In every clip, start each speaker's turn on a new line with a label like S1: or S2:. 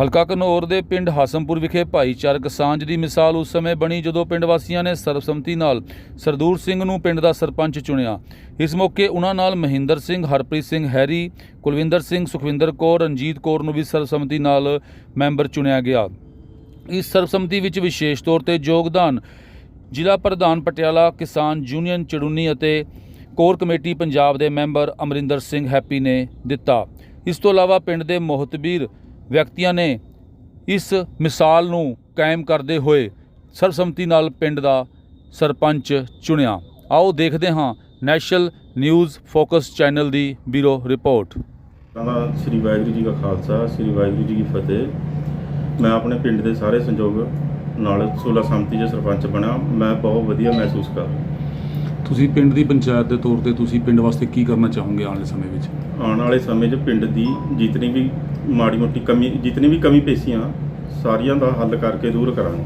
S1: ਹਲਕਾ ਘਨੌਰ ਦੇ ਪਿੰਡ ਹਾਸਮਪੁਰ ਵਿਖੇ ਭਾਈਚਾਰਕ ਸਾਂਝ ਦੀ ਮਿਸਾਲ ਉਸ ਸਮੇਂ ਬਣੀ ਜਦੋਂ ਪਿੰਡ ਵਾਸੀਆਂ ਨੇ ਸਰਬਸੰਮਤੀ ਨਾਲ ਸਰਦੂਰ ਸਿੰਘ ਨੂੰ ਪਿੰਡ ਦਾ ਸਰਪੰਚ ਚੁਣਿਆ। ਇਸ ਮੌਕੇ ਉਹਨਾਂ ਨਾਲ ਮਹਿੰਦਰ ਸਿੰਘ, ਹਰਪ੍ਰੀਤ ਸਿੰਘ ਹੈਰੀ, ਕੁਲਵਿੰਦਰ ਸਿੰਘ, ਸੁਖਵਿੰਦਰ ਕੌਰ, ਰਣਜੀਤ ਕੌਰ ਨੂੰ ਵੀ ਸਰਬਸੰਮਤੀ ਨਾਲ ਮੈਂਬਰ ਚੁਣਿਆ ਗਿਆ। ਇਸ ਸਰਬਸੰਮਤੀ ਵਿੱਚ ਵਿਸ਼ੇਸ਼ ਤੌਰ ਤੇ ਯੋਗਦਾਨ ਜ਼ਿਲ੍ਹਾ ਪ੍ਰਧਾਨ ਪਟਿਆਲਾ, ਕਿਸਾਨ ਯੂਨੀਅਨ ਚੜੂਨੀ ਅਤੇ ਕੋਰ ਕਮੇਟੀ ਪੰਜਾਬ ਦੇ ਮੈਂਬਰ ਅਮਰਿੰਦਰ ਸਿੰਘ ਹੈਪੀ ਨੇ ਦਿੱਤਾ। ਇਸ ਤੋਂ ਇਲਾਵਾ ਪਿੰਡ ਦੇ ਮੋਹਤਬੀਰ ਵਿਅਕਤੀਆਂ ਨੇ ਇਸ ਮਿਸਾਲ ਨੂੰ ਕਾਇਮ ਕਰਦੇ ਹੋਏ ਸਰਬਸੰਮਤੀ ਨਾਲ ਪਿੰਡ ਦਾ ਸਰਪੰਚ ਚੁਣਿਆ। ਆਓ ਦੇਖਦੇ ਹਾਂ ਨੈਸ਼ਨਲ ਨਿਊਜ਼ ਫੋਕਸ ਚੈਨਲ ਦੀ ਬਿਊਰੋ ਰਿਪੋਰਟ।
S2: ਕਹਿੰਦਾ ਸ੍ਰੀ ਵਾਹਿਗੁਰੂ ਜੀ ਕਾ ਖਾਲਸਾ ਸ੍ਰੀ ਵਾਹਿਗੁਰੂ ਜੀ ਕੀ ਫਤਿਹ। ਮੈਂ ਆਪਣੇ ਪਿੰਡ ਦੇ ਸਾਰੇ ਸੰਯੋਗ ਨਾਲ 16 ਸੰਮਤੀ ਦੇ ਸਰਪੰਚ ਬਣਿਆ। ਮੈਂ ਬਹੁਤ ਵਧੀਆ ਮਹਿਸੂਸ ਕਰ
S1: ਤੁਸੀਂ ਪਿੰਡ ਦੀ ਪੰਚਾਇਤ ਦੇ ਤੌਰ ਤੇ ਤੁਸੀਂ ਪਿੰਡ ਵਾਸਤੇ ਕੀ ਕਰਨਾ ਚਾਹੋਗੇ ਆਉਣ ਵਾਲੇ ਸਮੇਂ ਵਿੱਚ?
S2: ਆਉਣ ਵਾਲੇ ਸਮੇਂ 'ਚ ਪਿੰਡ ਦੀ ਜਿਤਨੀ ਵੀ ਮਾੜੀ ਮੋਟੀ ਕਮੀ ਜਿਤਨੀ ਵੀ ਕਮੀ ਪੇਸ਼ੀਆਂ ਸਾਰੀਆਂ ਦਾ ਹੱਲ ਕਰਕੇ ਦੂਰ ਕਰਾਂਗੇ।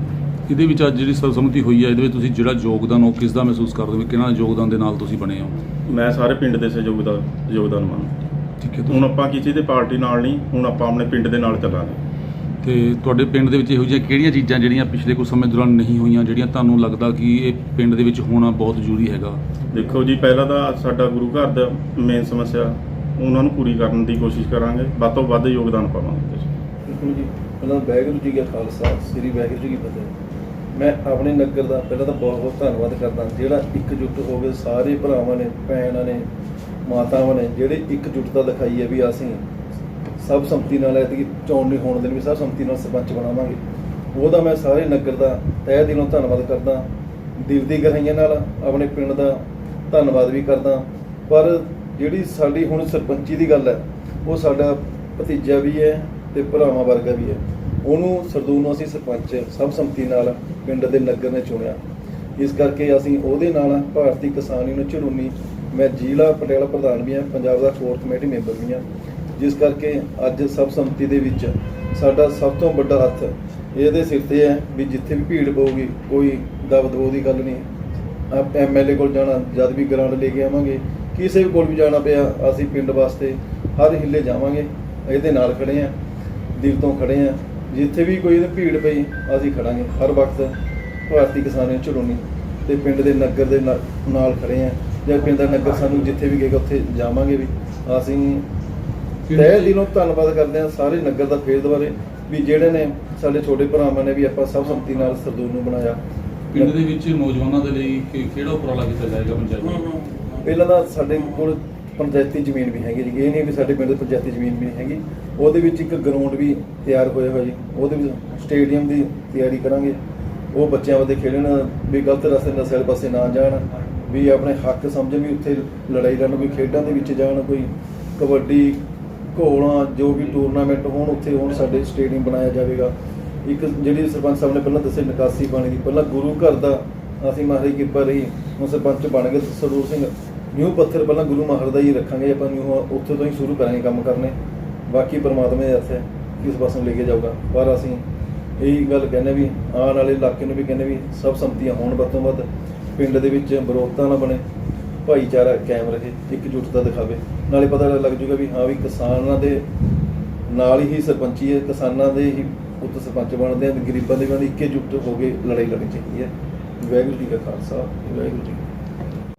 S1: ਇਹਦੇ ਵਿੱਚ ਅੱਜ ਜਿਹੜੀ ਸਰਬਸੰਮਤੀ ਹੋਈ ਹੈ ਇਹਦੇ ਵਿੱਚ ਤੁਸੀਂ ਜਿਹੜਾ ਯੋਗਦਾਨ ਉਹ ਕਿਸ ਦਾ ਮਹਿਸੂਸ ਕਰਦੇ ਹੋ? ਵੀ ਕਿਹਨਾਂ ਯੋਗਦਾਨ ਦੇ ਨਾਲ ਤੁਸੀਂ ਬਣੇ ਹੋ?
S2: ਮੈਂ ਸਾਰੇ ਪਿੰਡ ਦੇ ਸਹਿਯੋਗ ਦਾ ਯੋਗਦਾਨ ਮੰਨਦਾ
S1: ਠੀਕ ਹੈ
S2: ਹੁਣ ਆਪਾਂ ਕਿਸੇ ਦੇ ਪਾਰਟੀ ਨਾਲ ਨਹੀਂ ਹੁਣ ਆਪਾਂ ਆਪਣੇ ਪਿੰਡ ਦੇ ਨਾਲ ਚੱਲਾਂਗੇ।
S1: ਤੇ ਤੁਹਾਡੇ ਪਿੰਡ ਦੇ ਵਿੱਚ ਇਹੋ ਜਿਹੀਆਂ ਕਿਹੜੀਆਂ ਚੀਜ਼ਾਂ ਜਿਹੜੀਆਂ ਪਿਛਲੇ ਕੁਝ ਸਮੇਂ ਦੌਰਾਨ ਨਹੀਂ ਹੋਈਆਂ ਜਿਹੜੀਆਂ ਤੁਹਾਨੂੰ ਲੱਗਦਾ ਕਿ ਇਹ ਪਿੰਡ ਦੇ ਵਿੱਚ ਹੋਣਾ ਬਹੁਤ ਜ਼ਰੂਰੀ ਹੈਗਾ?
S2: ਦੇਖੋ ਜੀ ਪਹਿਲਾਂ ਤਾਂ ਸਾਡਾ ਗੁਰੂ ਘਰ ਦਾ ਮੇਨ ਸਮੱਸਿਆ ਉਹਨਾਂ ਨੂੰ ਪੂਰੀ ਕਰਨ ਦੀ ਕੋਸ਼ਿਸ਼ ਕਰਾਂਗੇ, ਵੱਧ ਤੋਂ ਵੱਧ ਯੋਗਦਾਨ ਪਾਵਾਂਗੇ
S3: ਬਿਲਕੁਲ ਜੀ, ਪਹਿਲਾਂ ਵਾਹਿਗੁਰੂ ਜੀ ਕਾ ਖਾਲਸਾ, ਸ੍ਰੀ ਵਾਹਿਗੁਰੂ ਜੀ ਕੀ ਫਤਿਹ ਮੈਂ ਆਪਣੇ ਨਗਰ ਦਾ ਪਹਿਲਾਂ ਤਾਂ ਬਹੁਤ ਬਹੁਤ ਧੰਨਵਾਦ ਕਰਦਾ, ਜਿਹੜਾ ਇਕਜੁੱਟ ਹੋ ਕੇ ਸਾਰੇ ਭਰਾਵਾਂ ਨੇ, ਭੈਣਾਂ ਨੇ, ਮਾਤਾਵਾਂ ਨੇ, ਜਿਹੜੇ ਇਕਜੁੱਟਤਾ ਦਿਖਾਈ ਹੈ ਵੀ ਅਸੀਂ ਸਭ ਸੰਮਤੀ ਨਾਲ ਐਤਕੀ ਚੋਣ ਨਹੀਂ ਹੋਣ ਦੇਣੀ, ਵੀ ਸਭ ਸੰਮਤੀ ਨਾਲ ਸਰਪੰਚ ਬਣਾਵਾਂਗੇ। ਉਹਦਾ ਮੈਂ ਸਾਰੇ ਨਗਰ ਦਾ ਤਹਿ ਦਿਲੋਂ ਧੰਨਵਾਦ ਕਰਦਾ ਦਿਲ ਦੀ ਗਹਿਰਾਈਆਂ ਨਾਲ ਆਪਣੇ ਪਿੰਡ ਦਾ ਧੰਨਵਾਦ ਵੀ ਕਰਦਾ, ਪਰ ਜਿਹੜੀ ਸਾਡੀ ਹੁਣ ਸਰਪੰਚੀ ਦੀ ਗੱਲ ਹੈ, ਉਹ ਸਾਡਾ ਭਤੀਜਾ ਵੀ ਹੈ ਤੇ ਭਰਾਵਾਂ ਵਰਗਾ ਵੀ ਹੈ। ਉਹਨੂੰ ਸਰਦੂਨ ਨੂੰ ਅਸੀਂ ਸਰਪੰਚ ਸਭ ਸੰਮਤੀ ਨਾਲ ਪਿੰਡ ਦੇ ਨਗਰ ਨੇ ਚੁਣਿਆ। ਇਸ ਕਰਕੇ ਅਸੀਂ ਉਹਦੇ ਨਾਲ ਭਾਰਤੀ ਕਿਸਾਨ ਯੂਨੀਅਨ ਝੜੂਨੀ, ਮੈਂ ਜ਼ਿਲ੍ਹਾ ਪਟਿਆਲਾ ਪ੍ਰਧਾਨ ਵੀ ਹਾਂ, ਪੰਜਾਬ ਦਾ ਕੋਰ ਕਮੇਟੀ ਮੈਂਬਰ ਵੀ ਹਾਂ। ਜਿਸ ਕਰਕੇ ਅੱਜ ਸਭ ਸੰਮਤੀ ਦੇ ਵਿੱਚ ਸਾਡਾ ਸਭ ਤੋਂ ਵੱਡਾ ਹੱਥ ਇਹਦੇ ਸਿਰ ਤੇ ਹੈ ਵੀ ਜਿੱਥੇ ਵੀ ਭੀੜ ਪਊਗੀ, ਕੋਈ ਦਬਦਬੋ ਦੀ ਗੱਲ ਨਹੀਂ। ਆਪ ਐਮਐਲਏ ਕੋਲ ਜਾਣਾ, ਜਦ ਵੀ ਗ੍ਰਾਂਟ ਲੈ ਕੇ ਆਵਾਂਗੇ ਕਿਸੇ ਵੀ ਕੋਲ ਵੀ ਜਾਣਾ ਪਿਆ ਅਸੀਂ ਪਿੰਡ ਵਾਸਤੇ ਹਰ ਹਿੱਲੇ ਜਾਵਾਂਗੇ ਇਹਦੇ ਨਾਲ ਖੜੇ ਆ ਦਿਲ ਤੋਂ ਖੜੇ ਆ ਜਿੱਥੇ ਵੀ ਕੋਈ ਇਹਦੀ ਭੀੜ ਪਈ ਅਸੀਂ ਖੜਾਂਗੇ ਹਰ ਵਕਤ ਭਾਰਤੀ ਕਿਸਾਨ ਝੜੋਣੀ ਤੇ ਪਿੰਡ ਦੇ ਨਗਰ ਦੇ ਨਾਲ ਖੜੇ ਆ ਜੇ ਪਿੰਡ ਦਾ ਨਗਰ ਸਾਨੂੰ ਜਿੱਥੇ ਵੀ ਕਹੇਗਾ ਉੱਥੇ ਜਾਵਾਂਗੇ ਵੀ ਅਸੀਂ ਤਹਿ ਦਿਲੋਂ ਧੰਨਵਾਦ ਕਰਦੇ ਹਾਂ ਸਾਰੇ ਨਗਰ ਦਾ ਫੇਰ ਦੁਬਾਰੇ ਵੀ ਜਿਹੜੇ ਨੇ ਸਾਡੇ ਛੋਟੇ ਭਰਾਵਾਂ ਨੇ ਵੀ ਆਪਾਂ ਸਭ ਸੰਮਤੀ ਨਾਲ ਸਰਦੂਲ ਨੂੰ ਬਣਾਇਆ
S1: ਪਿੰਡ ਦੇ ਵਿੱਚ ਨੌਜਵਾਨਾਂ ਦੇ ਲਈ ਕਿ- ਕਿਹੜਾ ਉਪਰਾਲਾ ਕੀਤਾ ਜਾਏਗਾ ਪੰਚਾਇਤ ਵੱਲੋਂ?
S3: ਪਹਿਲਾਂ ਤਾਂ ਸਾਡੇ ਕੋਲ ਪੰਚਾਇਤੀ ਜ਼ਮੀਨ ਵੀ ਹੈਗੀ ਜੀ। ਇਹ ਨਹੀਂ ਵੀ ਸਾਡੇ ਪਿੰਡ ਦੀ ਪੰਚਾਇਤੀ ਜ਼ਮੀਨ ਵੀ ਨਹੀਂ ਹੈਗੀ। ਉਹਦੇ ਵਿੱਚ ਇੱਕ ਗਰਾਊਂਡ ਵੀ ਤਿਆਰ ਹੋਇਆ ਹੋਇਆ ਜੀ। ਉਹਦੇ ਵਿੱਚ ਸਟੇਡੀਅਮ ਦੀ ਤਿਆਰੀ ਕਰਾਂਗੇ। ਉਹ ਬੱਚਿਆਂ ਵਾਸਤੇ ਖੇਡਣ ਵੀ ਗਲਤ ਰਸਤੇ ਨਸ਼ੇ ਵਾਲੇ ਪਾਸੇ ਨਾ ਜਾਣ। ਵੀ ਆਪਣੇ ਹੱਕ ਸਮਝਣ ਵੀ ਉੱਥੇ ਲੜਾਈ ਕਰਨ ਕੋਈ ਖੇਡਾਂ ਦੇ ਵਿੱਚ ਜਾਣ ਕੋਈ। ਕਬੱਡੀ, ਘੋਲਾਂ, ਜੋ ਵੀ ਟੂਰਨਾਮੈਂਟ ਹੋਣ, ਉੱਥੇ ਹੁਣ ਸਾਡੇ ਸਟੇਡੀਅਮ ਬਣਾਇਆ ਜਾਵੇਗਾ। ਇੱਕ ਜਿਹੜੀ ਸਰਪੰਚ ਸਾਹਿਬ ਨੇ ਪਹਿਲਾਂ ਦੱਸੇ ਨਿਕਾਸੀ ਪਾਣੀ ਦੀ। ਪਹਿਲਾਂ ਗੁਰੂ ਘਰ ਦਾ ਅਸੀਂ ਮਹਾਰਾਜ ਕਿਰਪਾ ਰਹੀ। ਹੁਣ ਸਰਪੰਚ ਬਣ ਗਏ ਸਰੂਰ ਸਿੰਘ। ਨਿਊ ਪੱਥਰ ਪਹਿਲਾਂ ਗੁਰੂ ਮਹਾਰਾਜ ਦਾ ਹੀ ਰੱਖਾਂਗੇ, ਆਪਾਂ ਨਿਊ ਉੱਥੇ ਤੋਂ ਹੀ ਸ਼ੁਰੂ ਕਰਾਂਗੇ ਕੰਮ ਕਰਨੇ। ਬਾਕੀ ਪਰਮਾਤਮਾ ਦੇ ਹੱਥ ਹੈ ਕਿਸ ਪਾਸੋਂ ਲੈ ਕੇ ਜਾਊਗਾ। ਪਰ ਅਸੀਂ ਇਹੀ ਗੱਲ ਕਹਿੰਦੇ ਵੀ, ਆਉਣ ਵਾਲੇ ਇਲਾਕੇ ਨੂੰ ਵੀ ਕਹਿੰਦੇ ਵੀ, ਸਭ ਸੰਮਤੀਆਂ ਹੋਣ ਵੱਧ ਤੋਂ ਵੱਧ, ਪਿੰਡ ਦੇ ਵਿੱਚ ਵਿਰੋਧਤਾ ਨਾ ਬਣੇ, ਭਾਈਚਾਰਾ ਕਾਇਮ ਰਹੇ ਇਕਜੁੱਟਤਾ ਦਿਖਾਵੇ। ਨਾਲੇ ਪਤਾ ਲੱਗ ਜੂਗਾ ਵੀ ਹਾਂ ਵੀ ਕਿਸਾਨਾਂ ਦੇ ਨਾਲ ਹੀ ਸਰਪੰਚੀ ਹੈ, ਕਿਸਾਨਾਂ ਦੇ ਹੀ ਉੱਤ ਸਰਪੰਚ ਬਣਦੇ ਆ ਗਰੀਬਾਂ ਦੇ ਵੀ ਉਹਨਾਂ ਦੀ ਹੋ ਕੇ ਲੜਾਈ ਲੜਨੀ ਚਾਹੀਦੀ ਹੈ। ਵਾਹਿਗੁਰੂ ਜੀ ਕਾ ਖਾਲਸਾ, ਵਾਹਿਗੁਰੂ ਜੀ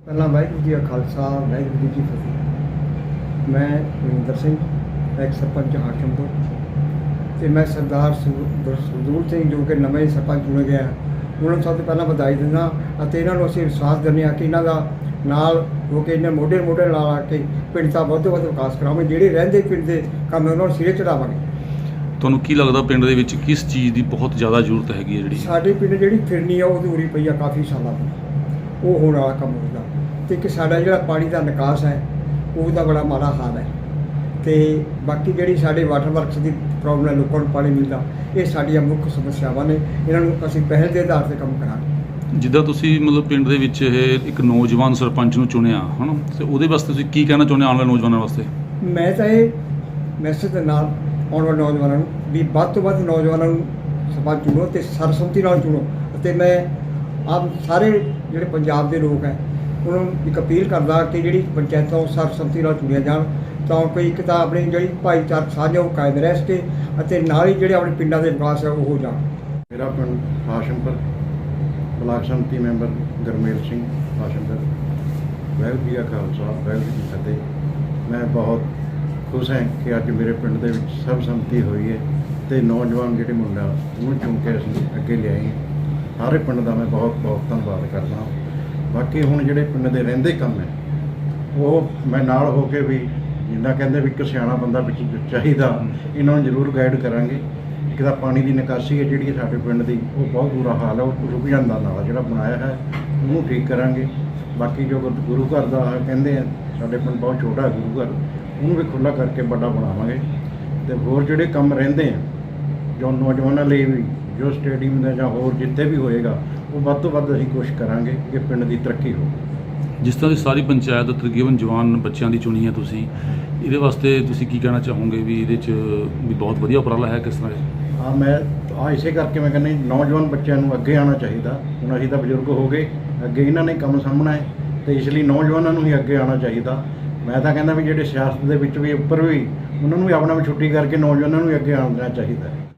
S4: ਪਹਿਲਾਂ ਵਾਹਿਗੁਰੂ ਜੀ ਕਾ ਖਾਲਸਾ ਵਾਹਿਗੁਰੂ ਜੀ ਕੀ ਫਤਿਹ। ਮੈਂ ਰਵਿੰਦਰ ਸਿੰਘ ਐਕਸ ਸਰਪੰਚ ਹਾਕਮਪੁਰ ਤੇ। ਮੈਂ ਸਰਦਾਰ ਸਰਦੂਲ ਸਿੰਘ ਜੋ ਕਿ ਨਵੇਂ ਸਰਪੰਚ ਚੁਣੇ ਗਏ ਹਨ ਉਹਨਾਂ ਨੂੰ ਸਭ ਤੋਂ ਪਹਿਲਾਂ ਵਧਾਈ ਦਿੰਦਾ ਅਤੇ ਇਹਨਾਂ ਨੂੰ ਅਸੀਂ ਵਿਸ਼ਵਾਸ ਦਿੰਦੇ ਹਾਂ ਕਿ ਇਹਨਾਂ ਦਾ ਨਾਲ ਹੋ ਕੇ ਇਹਨਾਂ ਮੋਢੇ ਮੋਢੇ ਨਾਲ ਆ ਕੇ ਪਿੰਡ ਦਾ ਵੱਧ ਤੋਂ ਵੱਧ ਵਿਕਾਸ ਕਰਾਵਾਂਗੇ ਜਿਹੜੇ ਰਹਿੰਦੇ ਪਿੰਡ ਦੇ ਕੰਮ ਉਹਨਾਂ ਨੂੰ ਸਿਰੇ ਚੜਾਵਾਂਗੇ।
S1: ਤੁਹਾਨੂੰ ਕੀ ਲੱਗਦਾ ਪਿੰਡ ਦੇ ਵਿੱਚ ਕਿਸ ਚੀਜ਼ ਦੀ ਬਹੁਤ ਜ਼ਿਆਦਾ ਜ਼ਰੂਰਤ ਹੈਗੀ ਹੈ ਜਿਹੜੀ?
S4: ਸਾਡੇ ਪਿੰਡ ਜਿਹੜੀ ਫਿਰਨੀ ਆ ਉਹ ਅਧੂਰੀ ਪਈ ਆ ਕਾਫੀ ਸਾਲਾਂ ਤੋਂ। ਉਹ ਹੋਣ ਵਾਲਾ ਕੰਮ ਹੋਊਗਾ ਤੇ ਕਿ ਸਾਡਾ ਜਿਹੜਾ ਪਾਣੀ ਦਾ ਨਿਕਾਸ ਹੈ ਉਹਦਾ ਬੜਾ ਮਾੜਾ ਹਾਲ ਹੈ। ਤੇ ਬਾਕੀ ਜਿਹੜੀ ਸਾਡੇ ਵਾਟਰ ਵਰਕਸ ਦੀ ਪ੍ਰੋਬਲਮ ਹੈ ਲੋਕਾਂ ਨੂੰ ਪਾਣੀ ਮਿਲਦਾ ਇਹ ਸਾਡੀਆਂ ਮੁੱਖ ਸਮੱਸਿਆਵਾਂ ਨੇ। ਇਹਨਾਂ ਨੂੰ ਅਸੀਂ ਪਹਿਲ ਦੇ ਆਧਾਰ ਤੇ ਕੰਮ ਕਰਾਂਗੇ।
S1: ਜਿੱਦਾਂ ਤੁਸੀਂ ਮਤਲਬ ਪਿੰਡ ਦੇ ਵਿੱਚ ਇਹ ਇੱਕ ਨੌਜਵਾਨ ਸਰਪੰਚ ਨੂੰ ਚੁਣਿਆ ਹਨਾ? ਤੇ ਉਹਦੇ ਵਾਸਤੇ ਤੁਸੀਂ ਕੀ ਕਹਿਣਾ ਚਾਹੁੰਦੇ ਆਉਣ ਵਾਲੇ ਨੌਜਵਾਨਾਂ ਵਾਸਤੇ?
S4: ਮੈਂ ਤਾਂ ਇਹ ਮੈਸੇਜ ਦੇ ਨਾਲ ਆਉਣ ਵਾਲੇ ਨੌਜਵਾਨਾਂ ਨੂੰ ਵੀ ਵੱਧ ਤੋਂ ਵੱਧ ਨੌਜਵਾਨਾਂ ਨੂੰ ਸਰਪੰਚ ਚੁਣੋ ਤੇ ਸਰਸਮਤੀ ਨਾਲ ਚੁਣੋ। ਅਤੇ ਮੈਂ ਆਪ ਸਾਰੇ ਜਿਹੜੇ ਪੰਜਾਬ ਦੇ ਲੋਕ ਹੈ ਉਹਨਾਂ ਨੂੰ ਇੱਕ ਅਪੀਲ ਕਰਦਾ ਕਿ ਜਿਹੜੀ ਪੰਚਾਇਤਾਂ ਉਹ ਸਰਬਸੰਮਤੀ ਨਾਲ ਚੁਣੀਆਂ ਜਾਣ, ਤਾਂ ਕਿ ਇੱਕ ਤਾਂ ਆਪਣੀ ਜਿਹੜੀ ਭਾਈਚਾਰਕ ਸਾਂਝ ਉਹ ਕਾਇਮ ਰਹਿ ਸਕੇ ਅਤੇ ਨਾਲ ਹੀ ਜਿਹੜੇ ਆਪਣੇ ਪਿੰਡਾਂ ਦੇ ਵਿਕਾਸ ਹੈ ਉਹ ਹੋ ਜਾਣ
S5: ਮੇਰਾ ਪਿੰਡ ਹਾਸ਼ਮਪੁਰ ਬਲਾਕ ਸੰਮਤੀ ਮੈਂਬਰ ਗਰਮੇਲ ਸਿੰਘ ਹਾਸ਼ਮਪੁਰ ਵਾਹਿਗੁਰੂ ਜੀ ਕਾ ਖਾਲਸਾ, ਵਾਹਿਗੁਰੂ ਜੀ ਫਤਿਹ ਮੈਂ ਬਹੁਤ ਖੁਸ਼ ਹਾਂ ਕਿ ਅੱਜ ਮੇਰੇ ਪਿੰਡ ਦੇ ਵਿੱਚ ਸਰਬਸੰਮਤੀ ਹੋਈ ਹੈ ਤੇ ਨੌਜਵਾਨ ਜਿਹੜੇ ਮੁੰਡਾ, ਉਹਨੂੰ ਚੁਣ ਕੇ ਅਸੀਂ ਅੱਗੇ ਲਿਆਏ ਹਾਂ। ਸਾਰੇ ਪਿੰਡ ਦਾ ਮੈਂ ਬਹੁਤ ਬਹੁਤ ਧੰਨਵਾਦ ਕਰਦਾ ਹਾਂ। ਬਾਕੀ ਹੁਣ ਜਿਹੜੇ ਪਿੰਡ ਦੇ ਰਹਿੰਦੇ ਕੰਮ ਹੈ ਉਹ ਮੈਂ ਨਾਲ ਹੋ ਕੇ ਵੀ ਜਿੰਨਾ ਕਹਿੰਦੇ ਵੀ ਇੱਕ ਸਿਆਣਾ ਬੰਦਾ ਵਿੱਚ ਚਾਹੀਦਾ, ਇਹਨਾਂ ਨੂੰ ਜ਼ਰੂਰ ਗਾਈਡ ਕਰਾਂਗੇ। ਇੱਕ ਤਾਂ ਪਾਣੀ ਦੀ ਨਿਕਾਸੀ ਹੈ ਜਿਹੜੀ ਸਾਡੇ ਪਿੰਡ ਦੀ, ਉਹ ਬਹੁਤ ਬੁਰਾ ਹਾਲ ਹੈ, ਉਹ ਰੁਕ ਜਾਂਦਾ ਨਾਲ ਜਿਹੜਾ ਬਣਾਇਆ ਹੈ, ਉਹਨੂੰ ਠੀਕ ਕਰਾਂਗੇ। ਬਾਕੀ ਜੋ ਗੁਰੂ ਘਰ ਦਾ ਕਹਿੰਦੇ ਆ, ਸਾਡੇ ਪਿੰਡ ਬਹੁਤ ਛੋਟਾ ਗੁਰੂ ਘਰ, ਉਹਨੂੰ ਵੀ ਖੁੱਲਾ ਕਰਕੇ ਵੱਡਾ ਬਣਾਵਾਂਗੇ। ਤੇ ਹੋਰ ਜਿਹੜੇ ਕੰਮ ਰਹਿੰਦੇ ਆ, ਜੋ ਨੌਜਵਾਨਾਂ ਲਈ ਵੀ ਜੋ ਸਟੇਡੀਅਮ ਦਾ ਜਾਂ ਹੋਰ ਜਿੱਥੇ ਵੀ ਹੋਏਗਾ ਉਹ ਵੱਧ ਤੋਂ ਵੱਧ ਅਸੀਂ ਕੋਸ਼ਿਸ਼ ਕਰਾਂਗੇ ਕਿ ਪਿੰਡ ਦੀ ਤਰੱਕੀ ਹੋਵੇ।
S1: ਜਿਸ ਤਰ੍ਹਾਂ ਦੀ ਸਾਰੀ ਪੰਚਾਇਤ ਤਕਰੀਬਨ ਜਵਾਨ ਬੱਚਿਆਂ ਦੀ ਚੁਣੀ ਹੈ ਤੁਸੀਂ ਇਹਦੇ ਵਾਸਤੇ ਤੁਸੀਂ ਕੀ ਕਹਿਣਾ ਚਾਹੋਗੇ ਵੀ ਇਹਦੇ 'ਚ ਵੀ ਬਹੁਤ ਵਧੀਆ ਉਪਰਾਲਾ ਹੈ ਕਿਸ ਤਰ੍ਹਾਂ ਇਹ?
S5: ਆ ਮੈਂ ਆ ਇਸੇ ਕਰਕੇ ਮੈਂ ਕਹਿੰਦਾ ਜੀ, ਨੌਜਵਾਨ ਬੱਚਿਆਂ ਨੂੰ ਅੱਗੇ ਆਉਣਾ ਚਾਹੀਦਾ। ਹੁਣ ਅਸੀਂ ਤਾਂ ਬਜ਼ੁਰਗ ਹੋ ਗਏ ਅੱਗੇ ਇਹਨਾਂ ਨੇ ਕੰਮ ਸਾਹਮਣਾ ਹੈ ਤੇ ਇਸ ਲਈ ਨੌਜਵਾਨਾਂ ਨੂੰ ਹੀ ਅੱਗੇ ਆਉਣਾ ਚਾਹੀਦਾ। ਮੈਂ ਤਾਂ ਕਹਿੰਦਾ ਵੀ ਜਿਹੜੇ ਸਿਆਸਤ ਦੇ ਵਿੱਚ ਵੀ ਉੱਪਰ ਵੀ ਉਹਨਾਂ ਨੂੰ ਵੀ ਆਪਣਾ ਵੀ ਛੁੱਟੀ ਕਰਕੇ ਨੌਜਵਾਨਾਂ ਨੂੰ ਵੀ ਅੱਗੇ ਆਉਣਾ ਚਾਹੀਦਾ ਹੈ।